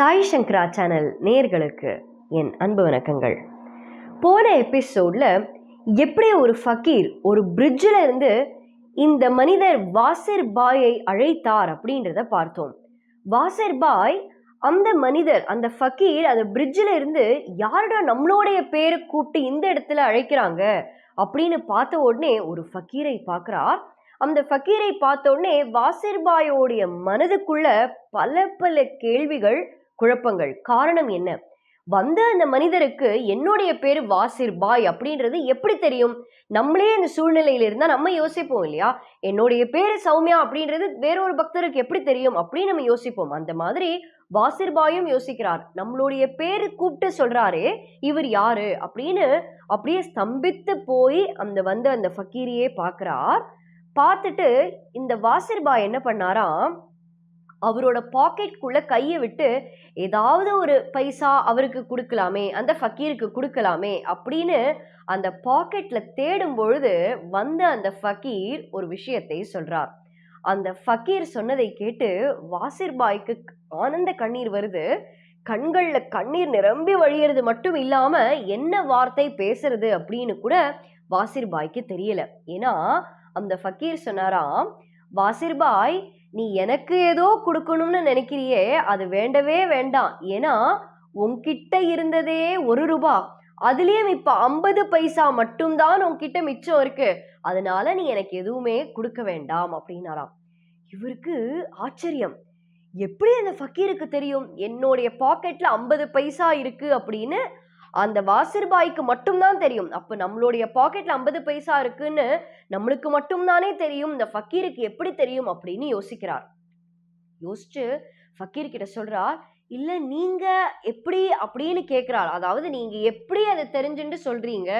சாய் சங்கரா channel நேர்களுக்கு என் அன்பு வணக்கங்கள். போன எபிசோடில் எப்படி ஒரு ஃபக்கீர் ஒரு பிரிட்ஜில் இருந்து இந்த மனிதர் வாசர் பாயை அழைத்தார் அப்படின்றத பார்த்தோம். வாசர் பாய் அந்த மனிதர் அந்த ஃபக்கீர் அந்த பிரிட்ஜில் இருந்து யாரோட நம்மளுடைய பேரை கூப்பிட்டு இந்த இடத்துல அழைக்கிறாங்க அப்படின்னு பார்த்த உடனே ஒரு ஃபக்கீரை பார்க்குறார் அந்த ஃபக்கீரை பார்த்த உடனே வாசிர்பாயோடைய மனதுக்குள்ள பல பல கேள்விகள் குழப்பங்கள். காரணம் என்ன? வந்த அந்த மனிதருக்கு என்னுடைய பேர் வாசிர் பாய் அப்படின்றது எப்படி தெரியும்? நம்மளே அந்த சூழ்நிலையில இருந்தா நம்ம யோசிப்போம் இல்லையா? என்னுடைய பேரு சௌமியா அப்படின்றது வேறொரு பக்தருக்கு எப்படி தெரியும்? அப்படின்னு நம்ம யோசிப்போம். அந்த மாதிரி வாசிர் பாயும் யோசிக்கிறார். நம்மளுடைய பேரு கூப்பிட்டு சொல்றாரு இவர் யாரு? அப்படின்னு அப்படியே ஸ்தம்பித்து போய் அந்த வந்த அந்த ஃபக்கீரியே பார்க்கிறார். பார்த்துட்டு இந்த வாசிர்பா என்ன பண்ணாராம்? அவரோட பாக்கெட்குள்ள கையை விட்டு ஏதாவது ஒரு பைசா அவருக்கு கொடுக்கலாமே அந்த ஃபக்கீருக்கு கொடுக்கலாமே அப்படின்னு அந்த பாக்கெட்ல தேடும் பொழுது வந்த அந்த ஃபக்கீர் ஒரு விஷயத்தை சொல்றார். அந்த ஃபக்கீர் சொன்னதை கேட்டு வாசிர்பாய்க்கு ஆனந்த கண்ணீர் வருது. கண்கள்ல கண்ணீர் நிரம்பி வழியறது மட்டும் இல்லாம என்ன வார்த்தை பேசுறது? அப்படின்னு கூட வாசிர்பாய்க்கு தெரியல. ஏன்னா அந்த ஃபக்கீர் சொன்னாராம் வாசிர்பாய் நீ எனக்கு ஏதோ கொடுக்கணும்னு நினைக்கிறியே அது வேண்டவே வேண்டாம். ஏன்னா உன்கிட்ட இருந்ததே ஒரு ரூபா. அதுலயும் இப்ப ஐம்பது பைசா மட்டும்தான் உன்கிட்ட மிச்சம் இருக்கு. அதனால நீ எனக்கு எதுவுமே கொடுக்க வேண்டாம் அப்படின்னாராம். இவருக்கு ஆச்சரியம். எப்படி அந்த ஃபக்கீருக்கு தெரியும்? என்னுடைய பாக்கெட்ல ஐம்பது பைசா இருக்கு அப்படின்னு அந்த வாசிர்பாய்க்கு மட்டும்தான் தெரியும். அப்போ நம்மளுடைய பாக்கெட்ல ஐம்பது பைசா இருக்குன்னு நம்மளுக்கு மட்டும்தானே தெரியும். இந்த ஃபக்கீருக்கு எப்படி தெரியும் அப்படின்னு யோசிக்கிறார். யோசிச்சு ஃபக்கீர் கிட்ட சொல்றார் இல்லை நீங்கள் எப்படி அப்படின்னு கேட்குறாள் அதாவது நீங்கள் எப்படி அதை தெரிஞ்சுட்டு சொல்கிறீங்க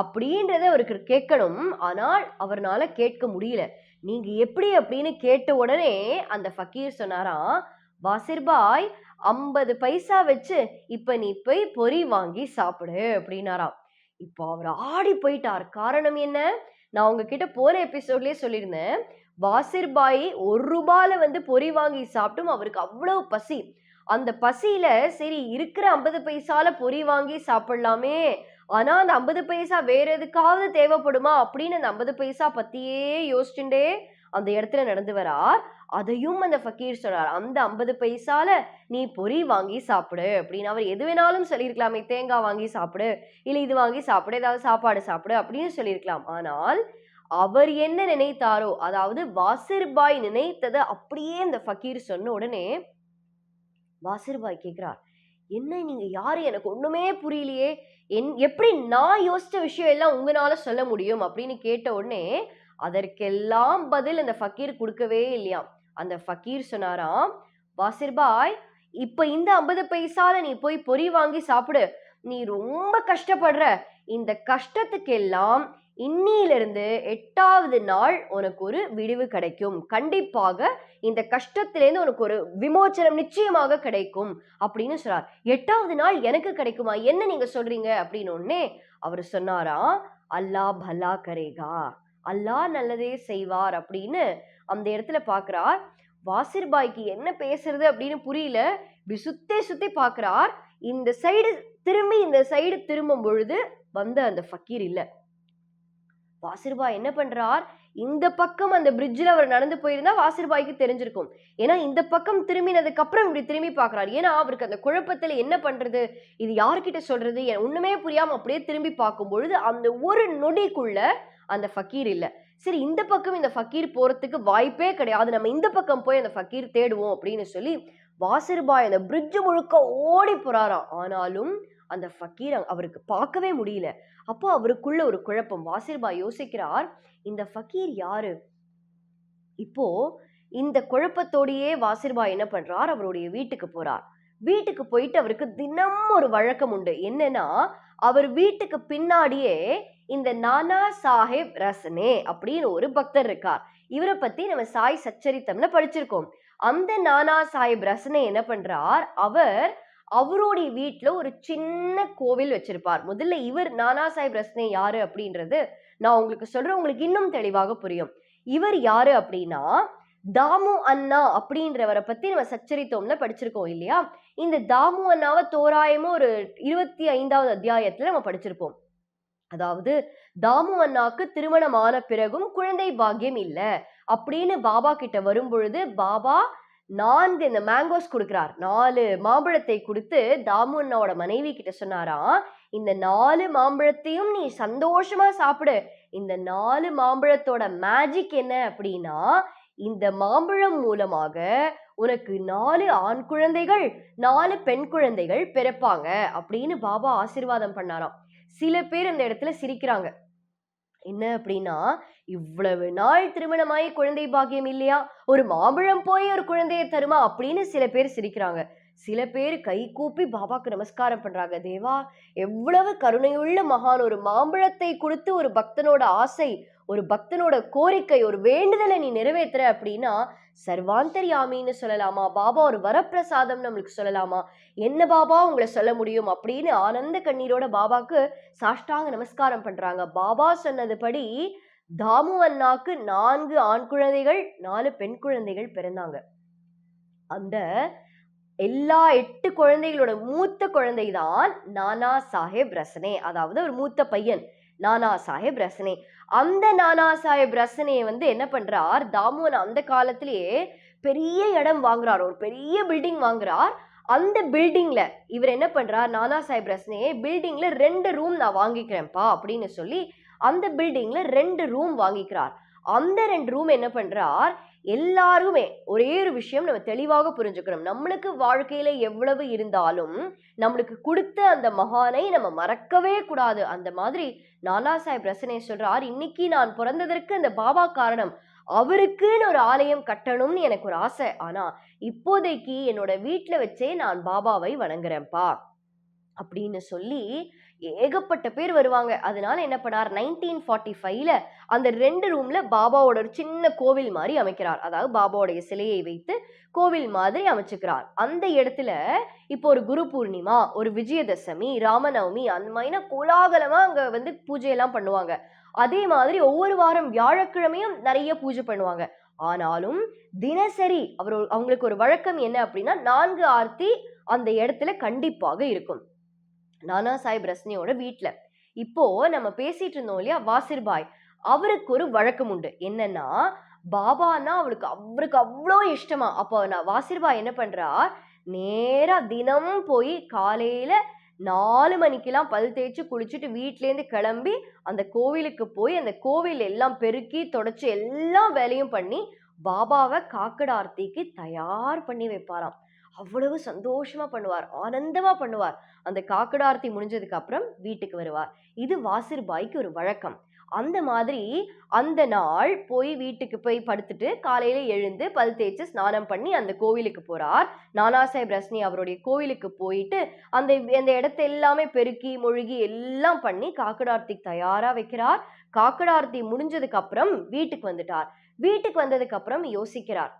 அப்படின்றத அவருக்கு கேட்கணும். ஆனால் அவர்னால கேட்க முடியல. நீங்கள் எப்படி அப்படின்னு கேட்ட உடனே அந்த ஃபக்கீர் சொன்னாராம் வாசிர்பாய் ஐம்பது பைசா வச்சு இப்போ நீ போய் பொறி வாங்கி சாப்பிடு அப்படின்னாராம். இப்போ அவர் ஆடி போயிட்டார். காரணம் என்ன? நான் உங்ககிட்ட போன எபிசோட்லயே சொல்லியிருந்தேன். வாசிர்பாய் ஒரு ரூபாயில வந்து பொறி வாங்கி சாப்பிட்டும் அவருக்கு அவ்வளவு பசி. அந்த பசியில சரி இருக்கிற ஐம்பது பைசால பொறி வாங்கி சாப்பிடலாமே. ஆனா அந்த ஐம்பது பைசா வேற எதுக்காவது தேவைப்படுமா? அப்படின்னு அந்த ஐம்பது பைசா பத்தியே யோசிச்சுட்டே அந்த இடத்துல நடந்து வரார். அதையும் அந்த ஃபக்கீர் சொன்னார். அந்த ஐம்பது பைசால நீ பொறி வாங்கி சாப்பிடு. அப்படின்னு அவர் எது வேணாலும் சொல்லியிருக்கலாமே. தேங்காய் வாங்கி சாப்பிடு. இல்லை இது வாங்கி சாப்பிடு. ஏதாவது சாப்பாடு சாப்பிடு. அப்படின்னு சொல்லியிருக்கலாம். ஆனால் அவர் என்ன நினைத்தாரோ அதாவது வாசிர்பாய் நினைத்ததை அப்படியே அந்த ஃபக்கீர் சொன்ன உடனே வாசிர்பாய் கேட்குறார். என்ன நீங்க யாரு? எனக்கு ஒண்ணுமே புரியலையே. என் எப்படி நான் யோசிச்ச விஷயம் எல்லாம் உங்களால சொல்ல முடியும்? அப்படின்னு கேட்ட உடனே அதற்கெல்லாம் பதில் அந்த ஃபக்கீர் கொடுக்கவே இல்லையாம். அந்த ஃபக்கீர் சொன்னாராம் வாசிர்பாய் இப்ப இந்த ஐம்பது பைசால நீ போய் பொறி வாங்கி சாப்பிடு. நீ ரொம்ப கஷ்டப்படுற. இந்த கஷ்டத்துக்கெல்லாம் இன்னிலிருந்து எட்டாவது நாள் உனக்கு ஒரு விடிவு கிடைக்கும். கண்டிப்பாக இந்த கஷ்டத்திலேருந்து உனக்கு ஒரு விமோச்சனம் நிச்சயமாக கிடைக்கும். அப்படின்னு சொல்றார் எட்டாவது நாள் எனக்கு கிடைக்குமா? என்ன நீங்க சொல்றீங்க? அப்படின்னு உடனே அவர் சொன்னாராம் அல்லாஹ் பலா கரேகா. அல்லாஹ் நல்லதே செய்வார். அப்படின்னு அந்த இடத்துல பார்க்குறார் வாசிர்பாய்க்கு என்ன பேசுறது? அப்படின்னு புரியல. இப்படி சுத்தி சுத்தி பார்க்குறார் இந்த சைடு திரும்பி இந்த சைடு திரும்பும் பொழுது வந்த அந்த ஃபக்கீர் இல்லை. வாசிர்பாய் என்ன பண்றார்? இந்த பக்கம் அந்த பிரிட்ஜில் அவர் நடந்து போயிருந்தா வாசிர்பாய்க்கு தெரிஞ்சிருக்கும். ஏன்னா இந்த பக்கம் திரும்பினதுக்கு அப்புறம் இப்படி திரும்பி பார்க்குறாரு ஏன்னா அவருக்கு அந்த குழப்பத்தில் என்ன பண்ணுறது இது யார்கிட்ட சொல்றது? ஒன்றுமே புரியாமல் அப்படியே திரும்பி பார்க்கும் பொழுது அந்த ஒரு நொடிக்குள்ள அந்த ஃபக்கீர் இல்லை. சரி இந்த பக்கம் இந்த ஃபக்கீர் போகிறதுக்கு வாய்ப்பே கிடையாது. நம்ம இந்த பக்கம் போய் அந்த ஃபக்கீர் தேடுவோம் அப்படின்னு சொல்லி வாசிர்பாய் அந்த பிரிட்ஜ் முழுக்க ஓடி போறாராம் ஆனாலும் அந்த ஃபக்கீர் அவருக்கு பார்க்கவே முடியல. அப்போ அவருக்குள்ள ஒரு குழப்பம். வாசிர்பாய் யோசிக்கிறார் இந்த ஃபக்கீர் யாரு? இப்போ இந்த குழப்பத்தோடையே வாசிர்பாய் என்ன பண்றார்? அவருடைய வீட்டுக்கு போறார். வீட்டுக்கு போயிட்டு அவருக்கு தினம் ஒரு வழக்கம் உண்டு. என்னன்னா அவர் வீட்டுக்கு பின்னாடியே இந்த நானா சாஹிப் ரசனே அப்படின்னு ஒரு பக்தர் இருக்கார். இவரை பத்தி நம்ம சாய் சச்சரித்தம்ல படிச்சிருக்கோம். அந்த நானா சாஹிப் ரசனே என்ன பண்றார்? அவர் அவருடைய வீட்டில் ஒரு சின்ன கோவில் வச்சிருப்பார். முதல்ல இவர் நானா சாஹிப் ரசனை யாரு அப்படின்றது நான் உங்களுக்கு சொல்றேன். உங்களுக்கு இன்னும் தெளிவாக புரியும். இவர் யாரு அப்படின்னா தாமு அண்ணா அப்படின்றவரை பத்தி நம்ம சச்சரித்தோம்ல படிச்சிருக்கோம் இல்லையா? இந்த தாமு அண்ணாவை தோராயமா ஒரு இருபத்தி ஐந்தாவது அத்தியாயத்துல நம்ம படிச்சிருப்போம். அதாவது தாமு அண்ணாக்கு திருமணம் ஆன பிறகும் குழந்தை பாக்கியம் இல்ல. அப்படின்னு பாபா கிட்ட வரும் பொழுது பாபா நான்கு இந்த மேங்கோஸ் கொடுக்கிறார். நாலு மாம்பழத்தை கொடுத்து தாமு அண்ணாவோட மனைவி கிட்ட சொன்னாராம் இந்த நாலு மாம்பழத்தையும் நீ சந்தோஷமா சாப்பிடு. இந்த நாலு மாம்பழத்தோட மேஜிக் என்ன அப்படின்னா இந்த மாம்பழம் மூலமாக உனக்கு நாலு ஆண் குழந்தைகள் நாலு பெண் குழந்தைகள் பிறப்பாங்க. அப்படின்னு பாபா ஆசிர்வாதம் பண்ணாராம். சில பேர் அந்த இடத்துல சிரிக்கிறாங்க. என்ன அப்படின்னா இவ்வளவு நாள் திருமணமாயி குழந்தை பாக்கியம் இல்லையா? ஒரு மாம்பழம் போய் ஒரு குழந்தையை தருமா? அப்படின்னு சில பேர் சிரிக்கிறாங்க. சில பேர் கை கூப்பி பாபாக்கு நமஸ்காரம் பண்றாங்க. தேவா எவ்வளவு கருணையுள்ள மகான். ஒரு மாம்பழத்தை கொடுத்து ஒரு பக்தனோட ஆசை ஒரு பக்தனோட கோரிக்கை ஒரு வேண்டுதலை நீ நிறைவேற்றுற அப்படின்னா சர்வாந்தரியாமின்னு சொல்லலாமா? பாபா ஒரு வரப்பிரசாதம் நம்மளுக்கு சொல்லலாமா? என்ன பாபா உங்களை சொல்ல முடியும்? அப்படின்னு ஆனந்த கண்ணீரோட பாபாக்கு சாஷ்டாங்க நமஸ்காரம் பண்றாங்க. பாபா சொன்னதுபடி தாமு அண்ணாக்கு நான்கு ஆண் குழந்தைகள் நாலு பெண் குழந்தைகள் பிறந்தாங்க. அந்த எல்லா எட்டு குழந்தைகளோட மூத்த குழந்தை தான் நானா சாஹேப் ரசனே. அதாவது ஒரு மூத்த பையன். நானா சாஹேப் ரசனே. அந்த நானா சாஹேப் ரசனையை வந்து என்ன பண்றார்? தாமுவன் அந்த காலத்திலேயே பெரிய இடம் வாங்குறார். ஒரு பெரிய பில்டிங் வாங்குறார். அந்த பில்டிங்ல இவர் என்ன பண்றார்? நானா சாஹேப் ரசனையே பில்டிங்ல ரெண்டு ரூம் நான் வாங்கிக்கிறேன்ப்பா அப்படின்னு சொல்லி அந்த பில்டிங்ல ரெண்டு ரூம் வாங்கிக்கிறார். அந்த ரெண்டு ரூம் என்ன பண்றார்? எல்லாருமே ஒரே ஒரு விஷயம் நம்ம தெளிவாக புரிஞ்சுக்கணும். நம்மளுக்கு வாழ்க்கையில எவ்வளவு இருந்தாலும் நம்மளுக்கு கொடுத்த அந்த மகானை நம்ம மறக்கவே கூடாது. அந்த மாதிரி நானா சாஹிப் ரசனை சொல்றார் இன்னைக்கு நான் பிறந்ததற்கு அந்த பாபா காரணம் அவருக்குன்னு ஒரு ஆலயம் கட்டணும்னு எனக்கு ஒரு ஆசை. ஆனா இப்போதைக்கு என்னோட வீட்டுல வச்சே நான் பாபாவை வணங்குறேன்ப்பா. அப்படின்னு சொல்லி ஏகப்பட்ட பேர் வருவாங்க. அதனால என்ன பண்ணார்? நைன்டீன் ஃபார்ட்டி ஃபைவ்ல அந்த ரெண்டு ரூம்ல பாபாவோட ஒரு சின்ன கோவில் மாதிரி அமைக்கிறார். அதாவது பாபாவோடைய சிலையை வைத்து கோவில் மாதிரி அமைச்சுக்கிறார். அந்த இடத்துல இப்போ ஒரு குரு பூர்ணிமா ஒரு விஜயதசமி ராமநவமி அந்த மாதிரினா கோலாகலமா அங்க வந்து பூஜையெல்லாம் பண்ணுவாங்க. அதே மாதிரி ஒவ்வொரு வாரம் வியாழக்கிழமையும் நிறைய பூஜை பண்ணுவாங்க. ஆனாலும் தினசரி அவர் அவங்களுக்கு ஒரு வழக்கம் என்ன அப்படின்னா நான்கு ஆர்த்தி அந்த இடத்துல கண்டிப்பாக இருக்கும். நானா சாஹிப் ரஸ்னியோட வீட்டில் இப்போ நம்ம பேசிட்டு இருந்தோம் இல்லையா வாசிர்பாய் அவருக்கு ஒரு வழக்கம் உண்டு. என்னன்னா பாபான்னா அவளுக்கு அவருக்கு அவ்வளோ இஷ்டமா. அப்போ நான் வாசிர்பாய் என்ன பண்றா? நேரா தினமும் போய் காலையில நாலு மணிக்கெல்லாம் பல் தேய்ச்சி குளிச்சுட்டு வீட்டிலேருந்து கிளம்பி அந்த கோவிலுக்கு போய் அந்த கோவில் எல்லாம் பெருக்கி தொடச்சி எல்லா வேலையும் பண்ணி பாபாவை காக்கட ஆர்த்திக்கு தயார் பண்ணி வைப்பாராம். அவ்வளவு சந்தோஷமா பண்ணுவார் ஆனந்தமா பண்ணுவார். அந்த காக்கடார்த்தி முடிஞ்சதுக்கு அப்புறம் வீட்டுக்கு வருவார். இது வாசிர்பாய்க்கு ஒரு வழக்கம். அந்த மாதிரி அந்த நாள் போய் வீட்டுக்கு போய் படுத்துட்டு காலையில எழுந்து பல் தேய்ச்சி ஸ்நானம் பண்ணி அந்த கோவிலுக்கு போறார். நானா சாஹிப் ரஸ்னி அவருடைய கோவிலுக்கு போயிட்டு அந்த அந்த இடத்த எல்லாமே பெருக்கி மொழுகி எல்லாம் பண்ணி காக்கடார்த்திக்கு தயாரா வைக்கிறார். காக்கடார்த்தி முடிஞ்சதுக்கு அப்புறம் வீட்டுக்கு வந்துட்டார். வீட்டுக்கு வந்ததுக்கு அப்புறம் யோசிக்கிறார்.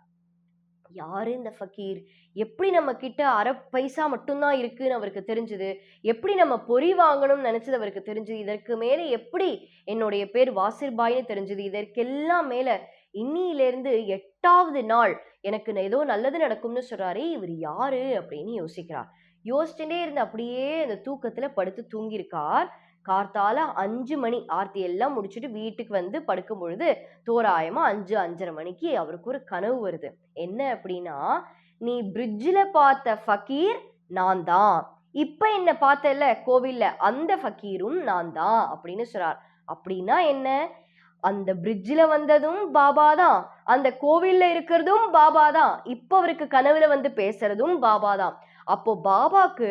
யாரு இந்த ஃபக்கீர்? எப்படி நம்ம கிட்ட அரை பைசா மட்டும்தான் இருக்குன்னு அவருக்கு தெரிஞ்சுது? எப்படி நம்ம பொறி வாங்கணும்னு நினைச்சது அவருக்கு தெரிஞ்சுது? இதற்கு மேலே எப்படி என்னுடைய பேர் வாசிர்பாய்னு தெரிஞ்சுது? இதற்கெல்லாம் மேலே இன்னிலேருந்து எட்டாவது நாள் எனக்கு ஏதோ நல்லது நடக்கும்னு சொல்கிறாரே இவர் யாரு அப்படின்னு யோசிக்கிறார். யோசிச்சுட்டே இருந்து அப்படியே அந்த தூக்கத்தில் படுத்து தூங்கியிருக்கார். கார்த்தால அஞ்சு மணி ஆர்த்தி எல்லாம் முடிச்சுட்டு வீட்டுக்கு வந்து படுக்கும் பொழுது தோராயமா அஞ்சு அஞ்சரை மணிக்கு அவருக்கு ஒரு கனவு வருது. என்ன அப்படின்னா நீ பிரிட்ஜில் பார்த்த ஃபக்கீர் நான் தான் இப்ப என்ன பார்த்தல கோவில்ல அந்த ஃபக்கீரும் நான் தான் அப்படின்னு சொல்றார். அப்படின்னா என்ன? அந்த பிரிட்ஜில் வந்ததும் பாபா தான் அந்த கோவில்ல இருக்கிறதும் பாபா தான் இப்போ அவருக்கு கனவுல வந்து பேசுறதும் பாபா தான் அப்போ பாபாக்கு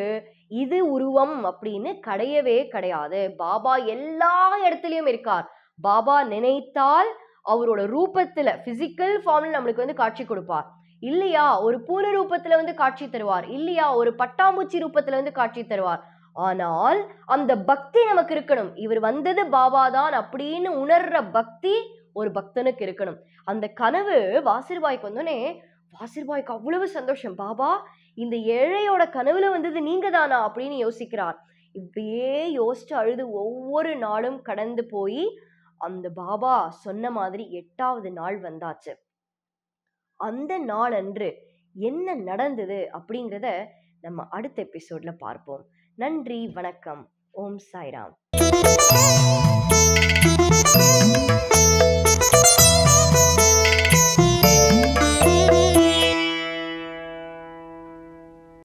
இது உருவம் அப்படின்னு கிடையவே கிடையாது. பாபா எல்லா இடத்துலயும் இருக்கார். பாபா நினைத்தால் அவரோட ரூபத்துல பிசிக்கல் ஃபார்ம்ல நம்மளுக்கு வந்து காட்சி கொடுப்பார். இல்லையா? ஒரு பூன ரூபத்துல வந்து காட்சி தருவார். இல்லையா? ஒரு பட்டாம்பூச்சி ரூபத்துல வந்து காட்சி தருவார். ஆனால் அந்த பக்தி நமக்கு இருக்கணும். இவர் வந்தது பாபா தான் அப்படின்னு உணர்ற பக்தி ஒரு பக்தனுக்கு இருக்கணும். அந்த கனவு வாசிர்பாய்க்கு வந்தோடனே வாசிர்பாய்க்கு அவ்வளவு சந்தோஷம். பாபா இந்த ஏழையோட கனவுல வந்தது நீங்க தானா அப்படின்னு யோசிக்கிறார். இப்படியே யோசிச்சு அழுது ஒவ்வொரு நாளும் கடந்து போய் அந்த பாபா சொன்ன மாதிரி எட்டாவது நாள் வந்தாச்சு. அந்த நாளன்று என்ன நடந்தது அப்படிங்கிறத நம்ம அடுத்த எபிசோட்ல பார்ப்போம். நன்றி வணக்கம். ஓம் சாய்ராம்.